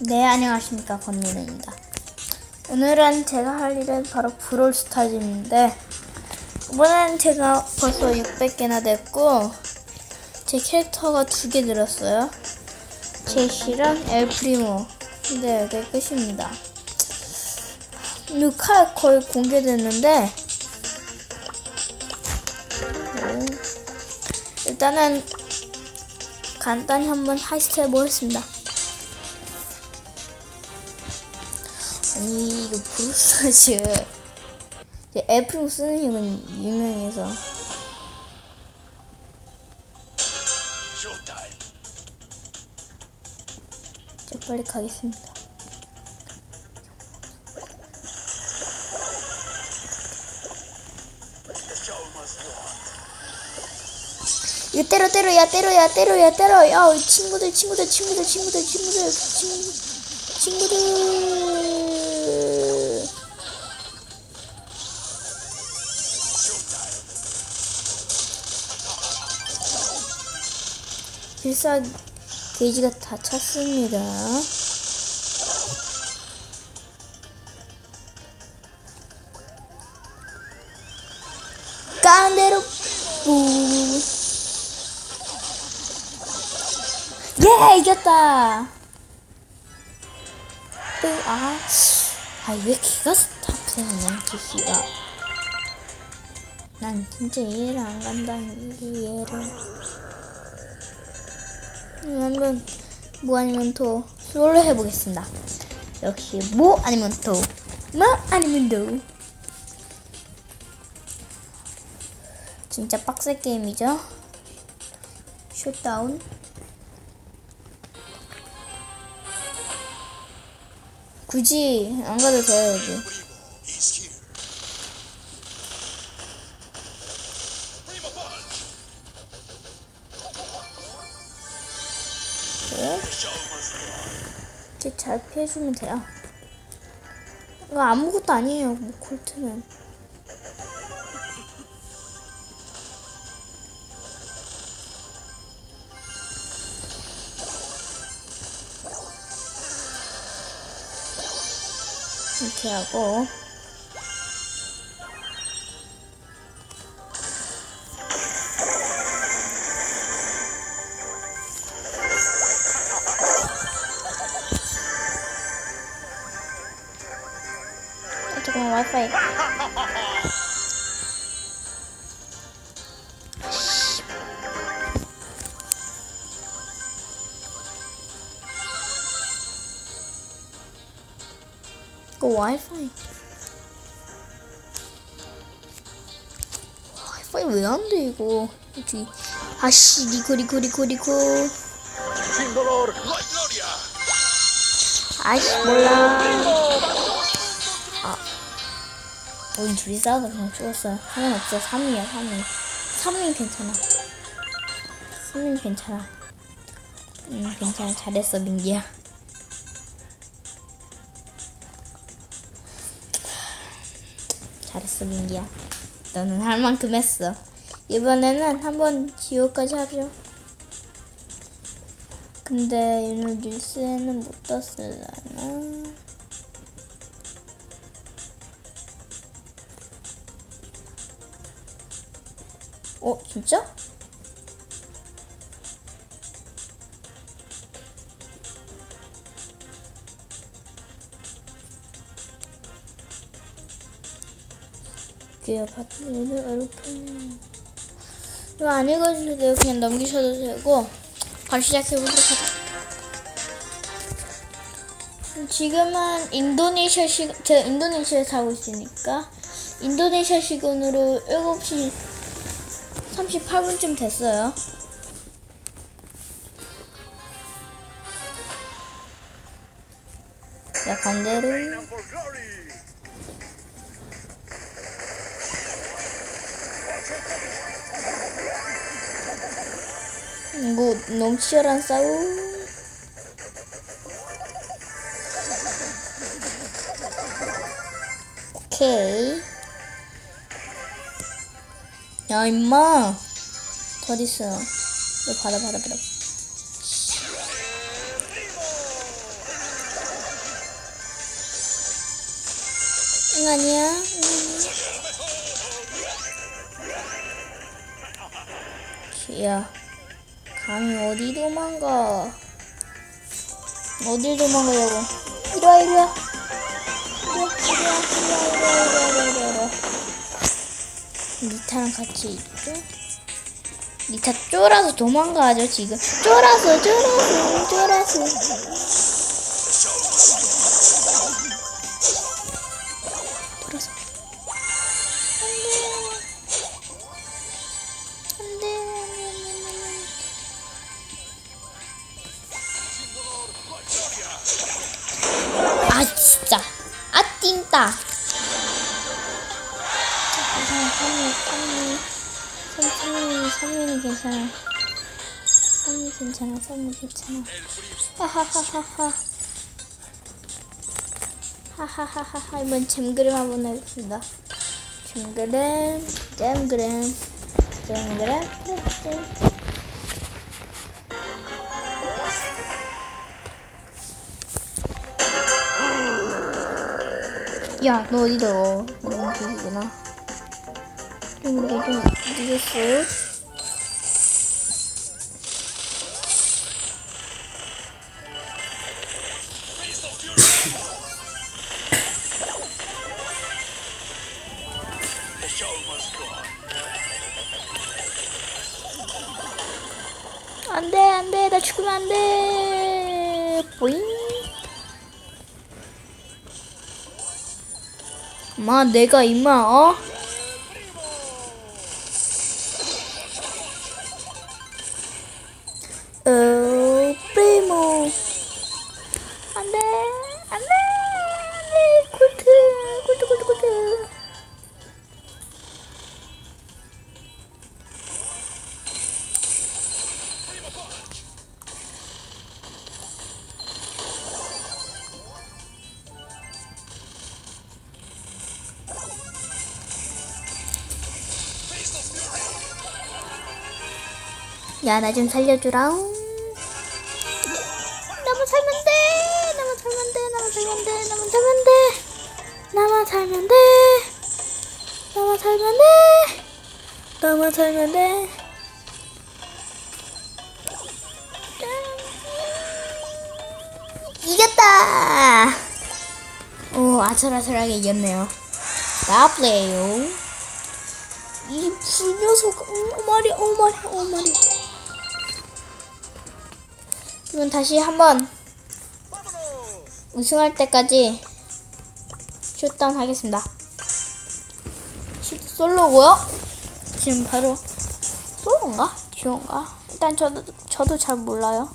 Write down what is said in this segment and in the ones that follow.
네, 안녕하십니까. 권민우입니다. 오늘은 제가 할 일은 바로 브롤스타즈인데, 이번엔 제가 벌써 600개나 됐고, 제 캐릭터가 두 개 늘었어요. 제시랑 엘프리모. 근데 이게 끝입니다. 루카 거의 공개됐는데, 네. 일단은 간단히 한번 하이스트 해보겠습니다. 아니 이거 브루스타즈 애플 쓰는 이건 유명해서. 자 빨리 가겠습니다. 이거 때려 때려 야 때려 야 때려 야 때려. 야이 친구들 친구들 친구들 친구들 친구들 친구 친구들 필살 게이지가 다 찼습니다. 깐대로 뿌. 예 이겼다. 또, 아, 아, 왜 걔가 스타프냐, 기씨가. 난 진짜 이해를 안 간다니, 이해를. 음, 한번, 뭐 아니면 도, 솔로 해보겠습니다. 역시, 뭐 아니면 도, 뭐 아니면 도. 진짜 빡세 게임이죠? 슛다운. 굳이 안 가도 돼요 여기 이렇게 잘 피해주면 돼요. 이거 아무것도 아니에요 뭐 콜트는. 이렇게 하고 아, 잠깐만 와이파이 이거 와이파이. 와이파이 왜 안 돼 이거? 여기 아씨 리코 리코 리코 리코. 아이씨 몰라. 아 우리 둘이 싸워서 그냥 죽었어 상관없어 3위야 3위 3위 괜찮아. 3위 괜찮아. 응 괜찮아. 잘했어 민기야. 잘했어 민기야. 너는 할 만큼 했어. 이번에는 한번 지옥까지 하죠. 근데 오늘 뉴스에는 못 떴을라나 어 진짜? 귀야 받는 어렵군요. 이거 안 읽어주셔도 돼요. 그냥 넘기셔도 되고 바로 시작해보도록 하죠. 지금은 인도네시아 시, 제가 인도네시아에 살고 있으니까 인도네시아 시간으로 7시 38분쯤 됐어요. 자, 반대로. 이거 너무 치열한 싸움. 오케이. 야 임마 어디 있어요? 너 받아 받아 받아. 응 아니야. 응. 야 강이 어디 도망가? 어딜 도망가려고? 이리와 이리와. 이리와 이리와 이리와 이리와 이리와 이리와. 니타랑 같이 있죠? 니타 쫄아서 도망가죠 지금. 쫄아서 쫄아서 쫄아서. 돌아서. 안돼. 안돼. 아 진짜. 아 띵따. 괜찮아. 3미 3미 3미 3미는 괜찮아. 3미 괜찮아. 3미 괜찮아. 하하하하하. 하하하하하. 이번 잼그램 한번 해보겠습니다. 잼그램, 잼그램, 잼그램, 잼. 야, 너 어디 들어? 너무 길구나. 좀 이게 좀 늦었어. The show must go on. 안 돼, 안 돼. 나 죽으면 안 돼. 보잉. 마, 내가 임마, 어? 어, 야, 나 좀 살려주라. 나만 살면 돼. 나만 살면 돼. 나만 살면 돼. 나만 살면 돼. 나만 살면 돼. 나만 살면 돼. 나만 살면 돼. 이겼다. 오, 아슬아슬하게 이겼네요. 나 플레이요. 이 불녀석, 말이, 어, 말이. 그럼 다시 한번 우승할 때까지 슛다운 하겠습니다. 슛 솔로고요. 지금 바로 솔로인가? 듀오인가? 일단 저도 저도 잘 몰라요.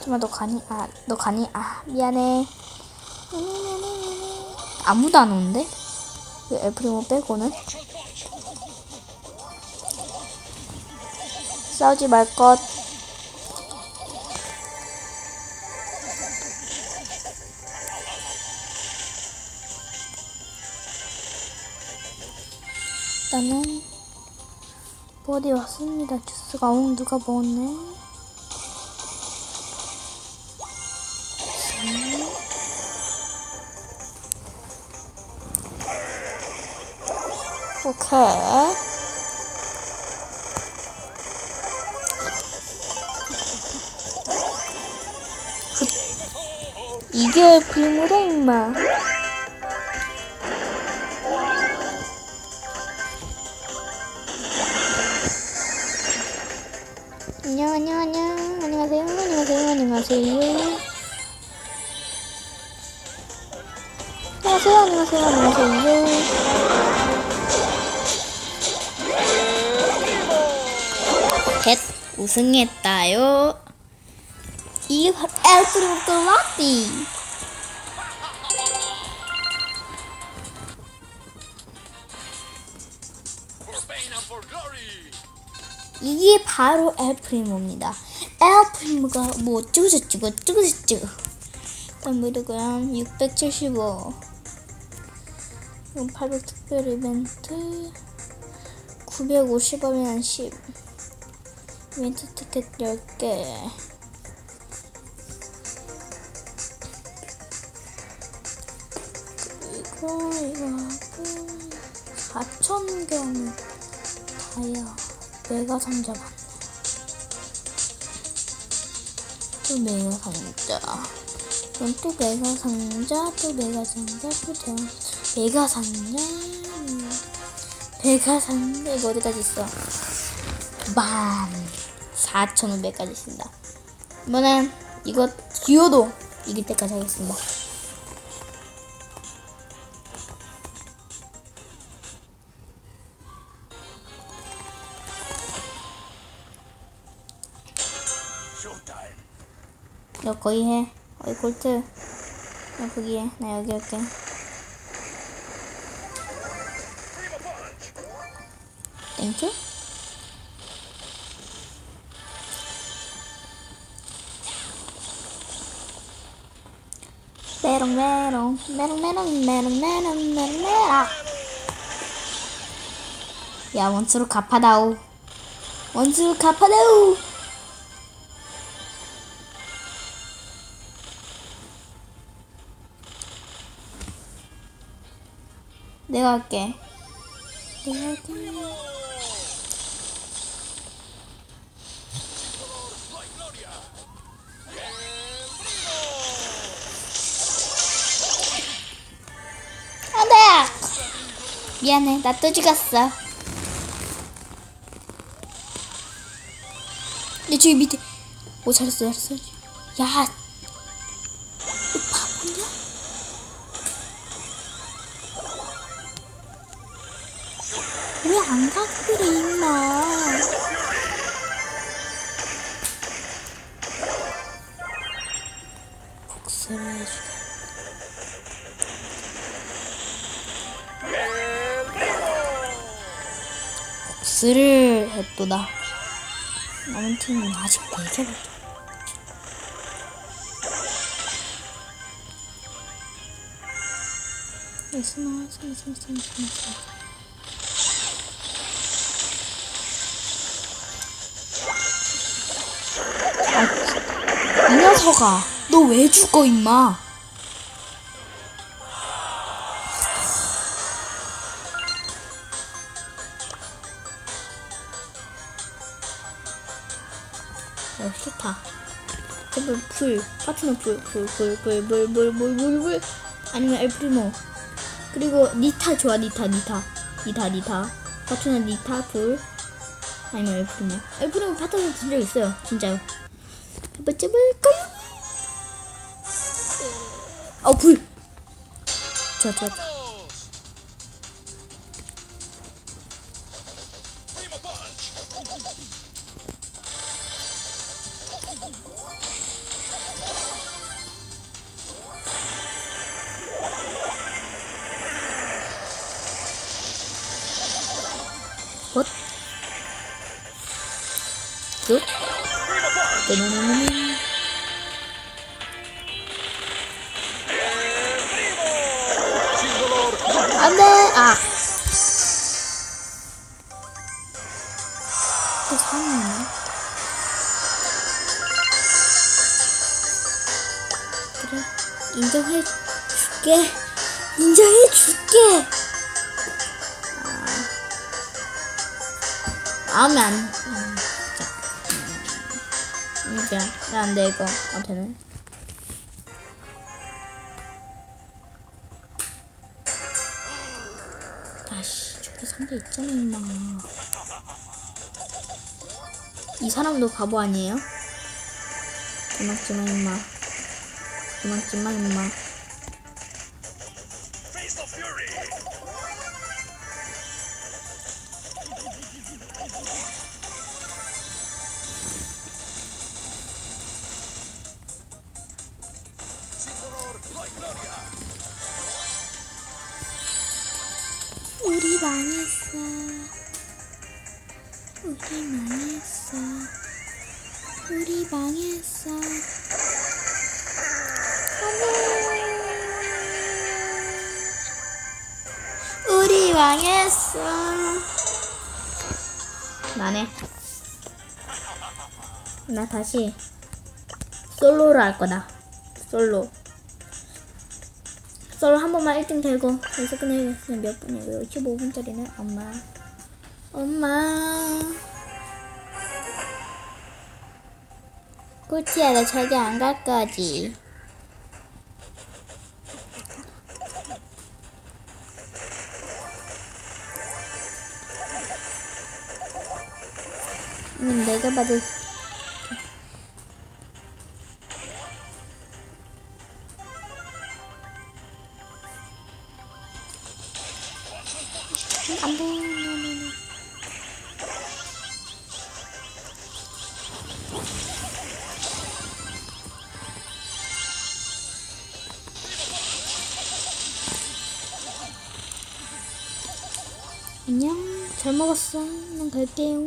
잠깐만 너 가니? 아 너 가니? 아 미안해. 아무도 안 오는데? 그 엘프리모 빼고는 싸우지 말 것. 일단은 어디 왔습니다. 주스가 옹 누가 먹었네. 오케이. 이게 비밀이야 임마. 우승했다요. 바로 Spain and for glory. 이게 바로 엘프리모입니다. 엘프리모가 뭐 어쩌고 저쩌고 어쩌고 저쩌고. 무료gram 675. 이건 800 특별 이벤트. 950원이면 10. 이벤트 티켓 10개. 이거, 이거 하고, 4,000개는 다이아, 메가 상자. 또 메가 상자. 이건 또 메가 상자, 또 메가 상자, 또 대왕, 메가 상자, 음. 메가 상자, 이거 어디까지 있어? 만 4,500까지 쓴다. 이번엔 이거 듀오도 이길 때까지 하겠습니다. 너 거기 해. 어이 골트. 너 거기 해. 나 여기 할게. 땡큐. 메롱 메롱 메롱 메롱 메롱 메롱 메롱 메롱 야 원수로 갚아다오. 원수로 갚아다오. 내가 할게. 내가 할게 미안해. 나 또 죽었어. 근데 저기 밑에. 오 잘했어 잘했어. 야. 너 바보냐? 왜안가 그래 임마 복수를 해주다 복수를 했도다 남은 팀은 아직 4개밖에 스마 스마 스마 스마 스마 스마 이 녀석아, 너 왜 죽어, 임마? 어, 싫다. 제발 풀, 파트너 풀, 풀, 풀, 풀, 풀, 풀, 풀, 풀, 풀. 아니면 엘프리모. 그리고 니타 좋아, 니타, 니타. 니타, 니타. 파트너 니타, 풀. 아니면 엘프리모. 엘프리모 파트너 진적 있어요, 진짜요. 한번 잡을까요? 어, 불! 좋아, 좋아, 안 돼! 아! 인정해 줄게. 인정해 줄게! 마음에 안, 음, 자. 음, 이제, 안 돼, 이거. 아, 되네. 아씨, 저기 상자 있잖아, 임마. 이 사람도 바보 아니에요? 도망치마, 임마. 도망치마, 임마. 우리 망했어. 우리 망했어. 어머. 우리 망했어. 나네. 나 다시 솔로로 할 거다. 솔로. 솔로 한 번만 1등 되고 여기서 끝내겠어. 몇 분이고요? 15분짜리네. 엄마. 엄마. 꿀티야, 나 저기 안 갈 거지. 음, 내가 봐도 안 돼. 안녕. 잘 먹었어. 난 갈게요.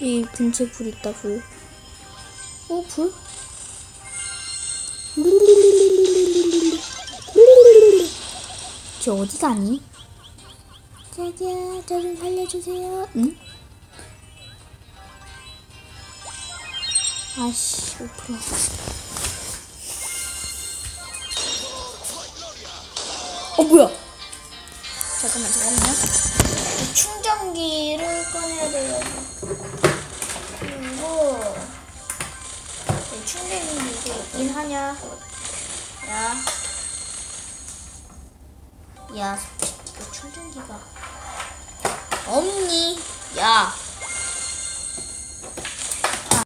이 근처에 불 있다, 불. 어, 불? 저 어디 가니? 자기야, 저 좀 살려주세요. 응? 아씨, 5%. 어, 뭐야? 잠깐만, 잠깐만요. 이 충전기를 꺼내야 돼요. 그리고, 이 충전기 이게 있긴 하냐? 야. 야, 이거 충전기가 없니? 야,